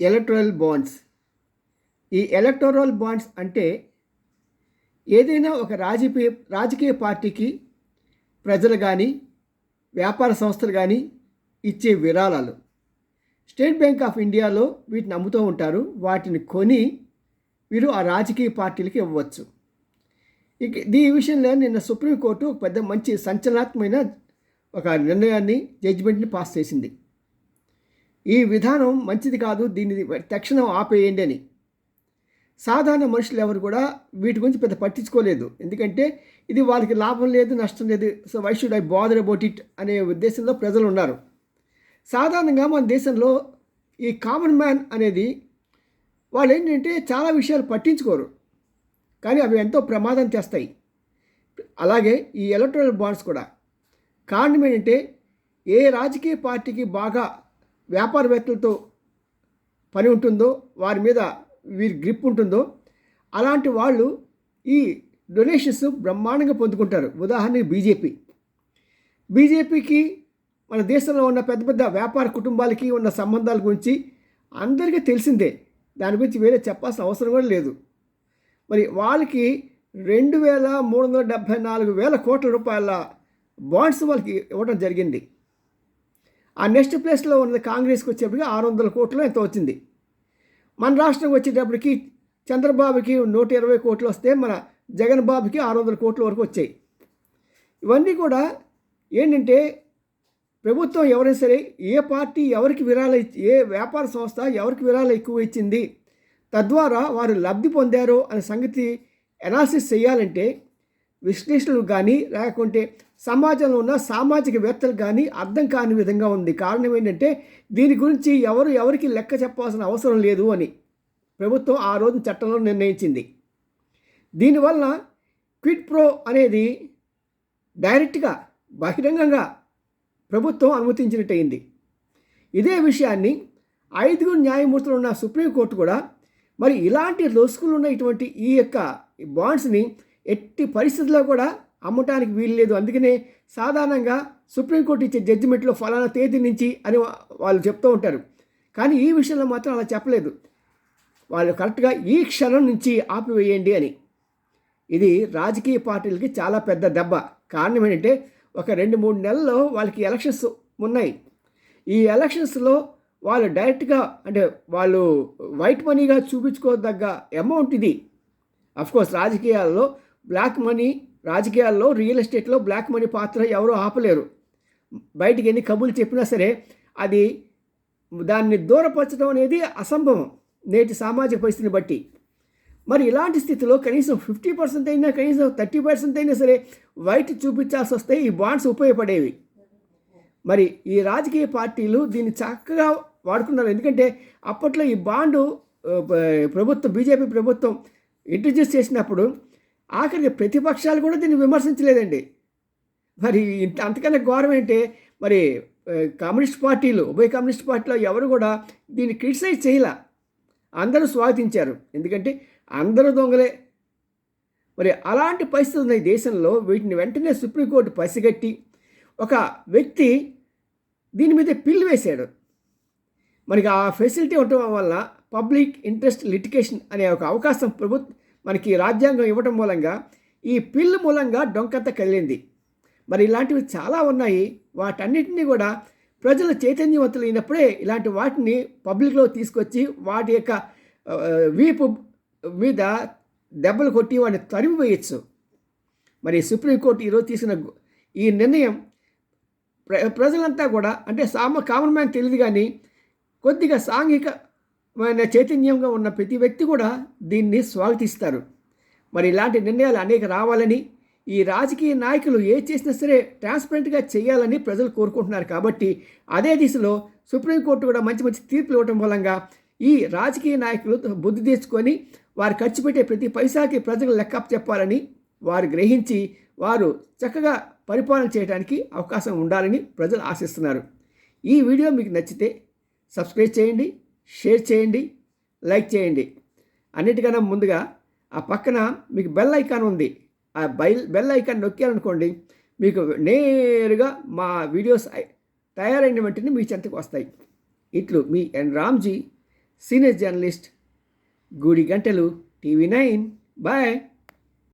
Electoral bonds. ఈ electoral bonds అంటే ఏదైనా ఒక రాజకీయ రాజకీయ పార్టీకి ప్రజలు కానీ వ్యాపార సంస్థలు కానీ ఇచ్చే విరాళాలు. స్టేట్ బ్యాంక్ ఆఫ్ ఇండియాలో వీటిని అమ్ముతూ ఉంటారు. వాటిని కొని వీరు ఆ రాజకీయ పార్టీలకి ఇవ్వచ్చు. ఇక ఈ విషయంలో నిన్న సుప్రీంకోర్టు ఒక పెద్ద మంచి సంచలనాత్మకమైన ఒక నిర్ణయాన్ని జడ్జిమెంట్ని పాస్ చేసింది. ఈ విధానం మంచిది కాదు దీన్ని తక్షణం ఆపేయండి అని. సాధారణ మనుషులు ఎవరు కూడా వీటి గురించి పెద్ద పట్టించుకోలేదు. ఎందుకంటే ఇది వాళ్ళకి లాభం లేదు నష్టం లేదు. So why should I bother about it అనే ఉద్దేశంలో ప్రజలు ఉన్నారు. సాధారణంగా మన దేశంలో ఈ కామన్ మ్యాన్ అనేది వాళ్ళు ఏంటంటే చాలా విషయాలు పట్టించుకోరు. కానీ అవి ఎంతో ప్రమాదం తెస్తాయి. అలాగే ఈ ఎలక్ట్రల్ బాండ్స్ కూడా. కారణం ఏంటంటే ఏ రాజకీయ పార్టీకి బాగా వ్యాపారవేత్తలతో పని ఉంటుందో వారి మీద వీరి గ్రిప్ ఉంటుందో అలాంటి వాళ్ళు ఈ డొనేషన్స్ బ్రహ్మాండంగా పొందుకుంటారు. ఉదాహరణకి బీజేపీ. బీజేపీకి మన దేశంలో ఉన్న పెద్ద పెద్ద వ్యాపార కుటుంబాలకి ఉన్న సంబంధాల గురించి అందరికీ తెలిసిందే. దాని గురించి వేరే చెప్పాల్సిన అవసరం కూడా లేదు. మరి వాళ్ళకి రెండు వేల మూడు వందల డెబ్భై నాలుగు వేల కోట్ల రూపాయల బాండ్స్ వాళ్ళకి ఇవ్వడం జరిగింది. ఆ నెక్స్ట్ ప్లేస్లో ఉన్నది కాంగ్రెస్కి వచ్చేప్పటికి ఆరు వందల కోట్లు ఎంత వచ్చింది. మన రాష్ట్రం వచ్చేటప్పటికి చంద్రబాబుకి నూట ఇరవై కోట్లు వస్తే మన జగన్ బాబుకి ఆరు వందల కోట్ల వరకు వచ్చాయి. ఇవన్నీ కూడా ఏంటంటే ప్రభుత్వం ఎవరైనా సరే ఏ పార్టీ ఎవరికి విరాళ ఏ వ్యాపార సంస్థ ఎవరికి విరాళ ఎక్కువ ఇచ్చింది తద్వారా వారు లబ్ధి పొందారో అనే సంగతి ఎనాలిసిస్ చేయాలంటే విశ్లేషణలు కానీ లేకుంటే సమాజంలో ఉన్న సామాజికవేత్తలు కానీ అర్థం కాని విధంగా ఉంది. కారణం ఏంటంటే దీని గురించి ఎవరు ఎవరికి లెక్క చెప్పాల్సిన అవసరం లేదు అని ప్రభుత్వం ఆ రోజు చట్టంలో నిర్ణయించింది. దీనివల్ల క్విడ్ ప్రో అనేది డైరెక్ట్గా బహిరంగంగా ప్రభుత్వం అనుమతించినట్టయింది. ఇదే విషయాన్ని ఐదుగురు న్యాయమూర్తులు ఉన్న సుప్రీంకోర్టు కూడా మరి ఇలాంటి లొసుకులు ఉన్న ఇటువంటి ఈ యొక్క బాండ్స్ని ఎట్టి పరిస్థితుల్లో కూడా అమ్మటానికి వీలు లేదు. అందుకనే సాధారణంగా సుప్రీంకోర్టు ఇచ్చే జడ్జిమెంట్లో ఫలానా తేదీ నుంచి అని వాళ్ళు చెప్తూ ఉంటారు. కానీ ఈ విషయంలో మాత్రం అలా చెప్పలేదు. వాళ్ళు కరెక్ట్గా ఈ క్షణం నుంచి ఆపివేయండి అని. ఇది రాజకీయ పార్టీలకి చాలా పెద్ద దెబ్బ. కారణం ఏంటంటే ఒక రెండు మూడు నెలల్లో వాళ్ళకి ఎలక్షన్స్ ఉన్నాయి. ఈ ఎలక్షన్స్లో వాళ్ళు డైరెక్ట్గా అంటే వాళ్ళు వైట్ మనీగా చూపించుకోదగ్గ అమౌంట్ ఇది. అఫ్కోర్స్ రాజకీయాల్లో బ్లాక్ మనీ రాజకీయాల్లో రియల్ ఎస్టేట్లో బ్లాక్ మనీ పాత్ర ఎవరూ ఆపలేరు. బయటికి ఎన్ని కబుర్లు చెప్పినా సరే అది దాన్ని దూరపరచడం అనేది అసంభవం నేటి సామాజిక పరిస్థితిని బట్టి. మరి ఇలాంటి స్థితిలో కనీసం ఫిఫ్టీ పర్సెంట్ అయినా కనీసం థర్టీ పర్సెంట్ అయినా సరే వైట్ చూపించాల్సి వస్తే ఈ బాండ్స్ ఉపయోగపడేవి. మరి ఈ రాజకీయ పార్టీలు దీన్ని చక్కగా వాడుకున్నారు. ఎందుకంటే అప్పట్లో ఈ బాండు ప్రభుత్వం బీజేపీ ప్రభుత్వం ఇంట్రడ్యూస్ చేసినప్పుడు ఆఖరికి ప్రతిపక్షాలు కూడా దీన్ని విమర్శించలేదండి. మరి ఇంత అంతకన్నా ఘోరం ఏంటి మరి కమ్యూనిస్ట్ పార్టీలు ఉభయ కమ్యూనిస్ట్ పార్టీలో ఎవరు కూడా దీన్ని క్రిటిసైజ్ చేయలే. అందరూ స్వాగతించారు ఎందుకంటే అందరూ దొంగలే. మరి అలాంటి పరిస్థితులు ఉన్నాయి దేశంలో. వీటిని వెంటనే సుప్రీంకోర్టు పసిగట్టి ఒక వ్యక్తి దీని మీద పిల్లు వేశాడు. మనకి ఆ ఫెసిలిటీ ఉండటం వల్ల పబ్లిక్ ఇంట్రెస్ట్ లిటికేషన్ అనే ఒక అవకాశం ప్రభుత్వం మనకి రాజ్యాంగం ఇవ్వటం మూలంగా ఈ పిల్లు మూలంగా డొంకంత కదిలింది. మరి ఇలాంటివి చాలా ఉన్నాయి. వాటన్నిటినీ కూడా ప్రజలు చైతన్యవంతులైనప్పుడే ఇలాంటి వాటిని పబ్లిక్లో తీసుకొచ్చి వాటి యొక్క వీపు మీద దెబ్బలు కొట్టి వాడిని తరిమివేయచ్చు మరి సుప్రీంకోర్టు ఈరోజు తీసిన ఈ నిర్ణయం ప్ర ప్రజలంతా కూడా అంటే సామ కామన్ మ్యాన్ తెలియదు కానీ కొద్దిగా సాంఘిక చైతన్యంగా ఉన్న ప్రతి వ్యక్తి కూడా దీన్ని స్వాగతిస్తారు. మరి ఇలాంటి నిర్ణయాలు అనేక రావాలని ఈ రాజకీయ నాయకులు ఏ చేసినా సరే ట్రాన్స్పరెంట్గా చేయాలని ప్రజలు కోరుకుంటున్నారు. కాబట్టి అదే దిశలో సుప్రీంకోర్టు కూడా మంచి మంచి తీర్పులు ఇవ్వటం మూలంగా ఈ రాజకీయ నాయకులు బుద్ధి తెచ్చుకొని వారు ఖర్చు పెట్టే ప్రతి పైసాకి ప్రజలు లెక్క చెప్పాలని వారు గ్రహించి వారు చక్కగా పరిపాలన చేయడానికి అవకాశం ఉండాలని ప్రజలు ఆశిస్తున్నారు. ఈ వీడియో మీకు నచ్చితే సబ్స్క్రైబ్ చేయండి. షేర్ చేయండి లైక్ చేయండి. అన్నిటికన్నా ముందుగా ఆ పక్కన మీకు బెల్ ఐకాన్ ఉంది. ఆ బెల్ బెల్ ఐకాన్ నొక్కారనుకోండి మీకు నేరుగా మా వీడియోస్ తయారైన వెంటనే మీ చెంతకు వస్తాయి. ఇట్లు మీ N Ramji senior journalist Gudi Gantalu TV nine. Bye.